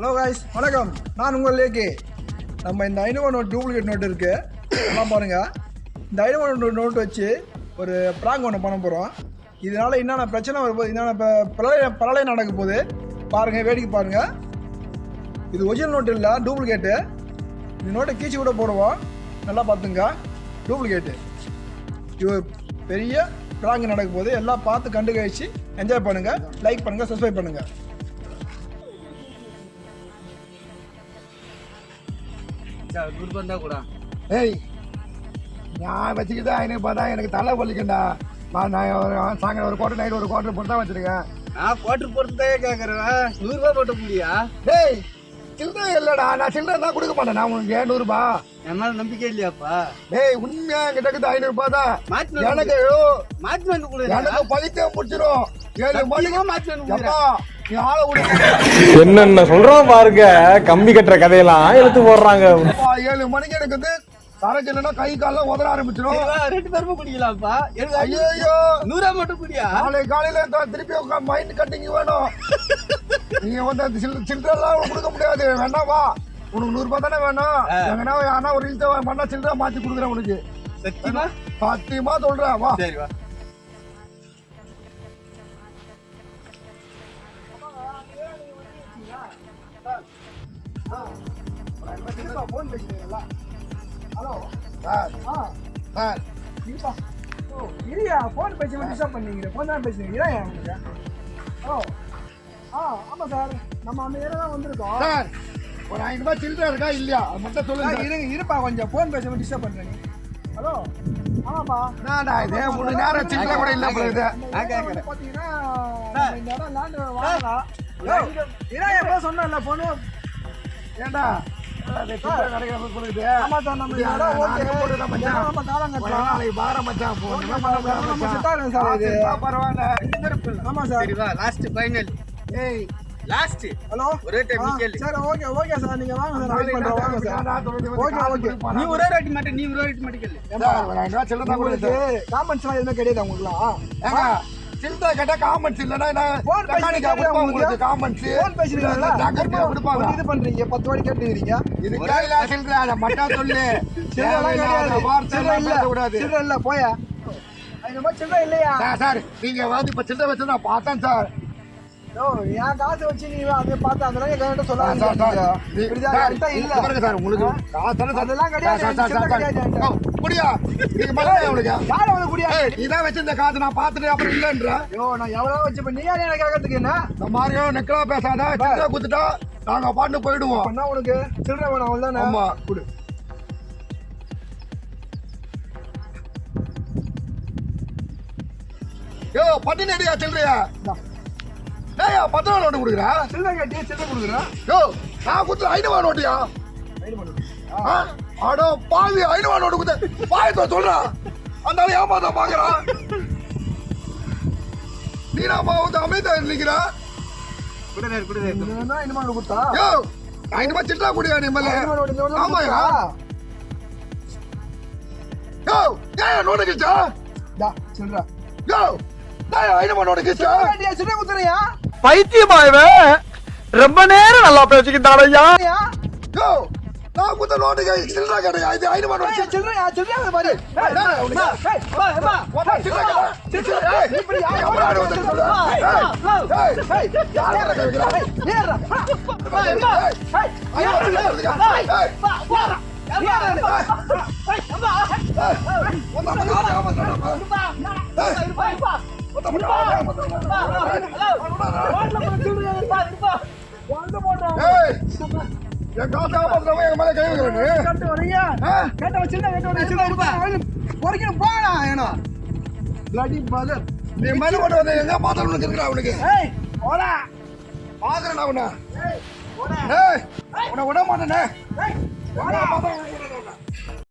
Hello guys வணக்கம். நான் உங்கள் லேக்கே நம்ம இந்த ஐநூறு நோட் டூப்ளிகேட் நோட் இருக்குது எல்லாம் பாருங்கள் இந்த ஐநூறு நோட் நோட் வச்சு ஒரு ப்ராங்க் ஒன்று பண்ண போகிறோம் இதனால் என்னென்ன பிரச்சனை வரப்போகுது என்னென்ன இப்போ பிரளயம் பிரளயம் நடக்க போகுது. பாருங்கள் வேடிக்கை பாருங்கள் இது ஒரிஜினல் நோட்டு இல்லை டூப்ளிகேட்டு இந்த நோட்டை கீச்சு கூட போடுவோம். நல்லா பார்த்துங்க. டூப்ளிகேட்டு இது பெரிய ப்ராங்க் நடக்க போகுது. எல்லாம் பார்த்து கண்டு கழிச்சு என்ஜாய் பண்ணுங்கள் லைக் பண்ணுங்கள் சப்ஸ்கிரைப் பண்ணுங்கள் குருபந்தா கூட. ஏய் நான் வச்சுக்கிட்டு எனக்கு பார்த்தா எனக்கு தலை வலிக்குண்டா நான் சாயங்காலம் ஒரு குவார்டர் நைட் ஒரு குவார்டர் போட்டு தான் வச்சிருக்கேன். நான் குவார்டர் போட்டுதே கேக்குறேன். நூறு ரூபாய் போட்ட முடியா? டேய் சில்லறை இல்லைடா. நான் சில்லறை தான் கொடுக்க மாட்டேன். நான் உனக்கு ஏழ்நூறுபா. என் மேல நம்பிக்கை இல்லையாப்பா? டேய் உண்மையா என்கிட்ட இருக்குது ஐநூறுபா தான். எனக்கு மாத்தி வந்து கொடு. எனக்கு பைத்திய முடிச்சிடும் ஏழு மணிக்கு மாத்தி வந்து என்னென்ன சொல்றான் பாருங்க. கம்பி கட்டுற கதையெல்லாம் இழுத்து போடுறாங்க. ஏழு மணிக்கு எனக்கு வந்து சரக்கு இல்லைன்னா கை காலம் உதற ஆரம்பிச்சிடும் ரெண்டு பேருமே குடிக்கலாம்ப்பா. எனக்கு ஐயோ ஐயோ நூறா மட்டும் குடியா? நாளை காலையில திருப்பி மைண்ட் கட்டிங் வேணும். நீங்க வந்து அந்த சில் சில்லறெல்லாம் கொடுக்க முடியாது. வேண்டாமா உனக்கு நூறு ரூபாய் தானே வேணும். எங்கன்னா யாரா ஒரு இன்ஸ்டா பண்ணா சில்லற மாத்தி கொடுக்குறேன் உனக்கு. சத்தியமா? சத்தியமா சொல்றேன். வா. சரி வா. ஃபோன் பேசுறீங்களா ஹலோ சார் ஆ சார் இருப்பா ஓ இல்லையா ஃபோன் பேசி டிஸ்டர்ப் பண்ணீங்க. ஃபோன் தான் பேசுறீங்க உங்களுக்கு ஓ ஆ ஆமாம் சார் நம்ம அந்த ஏரியா தான் வந்திருக்கோம். சார் ஒரு ஐநூறு ரூபாய் சில்லற இருக்கா இல்லையா? அது மட்டும் சொல்லுங்க இருங்க இருப்பா கொஞ்சம் ஃபோன் பேச டிஸ்டர்ப் பண்ணுறீங்க ஹலோ ஆமாப்பா. என்னடா இது? மூணு நேரம் சில்லற கூட இல்ல போல இது. நான் கேக்குறேன். பார்த்தீங்கன்னா இந்த இடம் லேண்ட் வாங்கலாம். இதான் எப்போ சொன்னேன்ல பொண்ணு ஏண்டா? லாஸ்ட் ஹலோ ஒரே டைம் கேளு சரி ஓகே ஓகே சார் நீங்க வாங்க சார் வெயிட் பண்றோம் வாங்க சார் ஓகே, ஓகே. நீ ஒரே ரேட்டு மட்டும் நீ ஒரே ரேட்டு மட்டும் கேளு சார், ஒரு ஐநூறு ரூபாய் சில்லறை தான் உங்களுக்கு காமெண்ட்ஸ்லாம் எதுவுமே கிடையாது உங்களுக்குலாம் ஏங்க, சில்லறை கேட்டா comments இல்லைன்னா நான் பேசி mechanic கேட்கலையா கொடுப்பேன் உங்களுக்கு? comments. ஃபோன் பேசுறீங்களா ஜாக்கிரதையா கொடுப்பாங்க. இது பண்றீங்க பத்து வாடி கேட்டுக்கிறீங்க இது கையில சில்லறை, அதை மட்டும் சொல்லு. தேவையில்லாத கிடையாது வார்த்தை சில்லறை இல்ல பேசக்கூடாது. சில்லறை இல்ல போயா இந்த மாதிரி சில்லறை இல்லையா சார், நீங்க வந்து இப்ப சில்லறை வச்சு நான் பார்த்தேன் சார். ஓ என் காசு வச்சு நீ அதை பார்த்து அதெல்லாம் என்கிட்ட சொல்லாதீங்க நீ- இப்படிதான் இல்ல பாருங்க சார், உங்களுக்கு காசு. அதெல்லாம் கிடையாது, சார், சார், சார், சில்லறை சார். கிடையாது முடியா? நீங்க மறந்தே உங்களுக்கு. யார வந்து குடியா? ஏய், இதான் வச்சிருந்த காசு நான் பார்த்துட்டு அப்புறம் இல்லைன்ற. ஐயோ நான் எவ்வளவு வச்சு நீ யார் எனக்கு கேட்கறதுக்கு என்ன? இந்த மாதிரியோ நெக்கலா பேசாத சில்லறை குத்துட்டா நாங்க பாட்டு போயிடுவோம். பண்ணா உனக்கு? சில்லறை வேணும் அவ்வளவுதானே? ஆமா. கொடு. யோ பட்டு நடிகா சில்லறையா. ஏய்யா பத்து ரூபா நோட்டு கொடுக்குறா? சில்லறை கேட்டியா? சில்லறை கொடுக்குறேன் யோ நான் குத்து ஐநூறு நோட்டியா? அடோ பாவி ஐநூறு நோட்டு குத்து பாயத்தோ சொல்றா. அந்த ஏமாத்த பாக்குறான் நாம வந்து அமைதியா நிக்கிறா? குடுதே குடுதே என்ன இனிமே கொடுத்தா? யோ ஐநூறு சில்லறா குடியா நீ மேல? ஐநூறு நோட்டு நோட்டு ஆமாயா கொடுத்தா? யோ ஏன் நோட்டு கிச்சா இந்தா, சில்லறை. யோ நான் ஐநூறு நோட்டு கிச்சா சில்லறை கேட்டியா, சில்லறை கொடுத்துறியா? பைத்தியமாயவன் ரொம்ப நேரம் நல்லா பேசிக்கிட்டான் ஐயா. ஐயா, யோ நான் குத்த நோட்டு சில்லறா கிடையா இது ஐநூறு பாரு. ஒண்ணா சில்லறை கடை. சில்லறை, ஆடு வந்து சொல்ற? என் காசை ஏமாத்துறவன் என் மேல கை வைக்கிறேன்னு. கட்டு வரீங்க? கேட்ட வச்சிருந்தா, கேட்ட சில்லறை கொடுத்தா, வாங்கி, பொறுக்கின்னு போடா, ஏனோ. Bloody mother. நீ மேல கொண்டு வந்து எங்க பாத்திரம் இருக்கிறா அவனுக்கு ஏய், போடா. பாக்குறேன் அவனை ஏய், போடா. ஏய் உன்னை விட மாட்டேனே ஏய், போடா. பாத்திரம்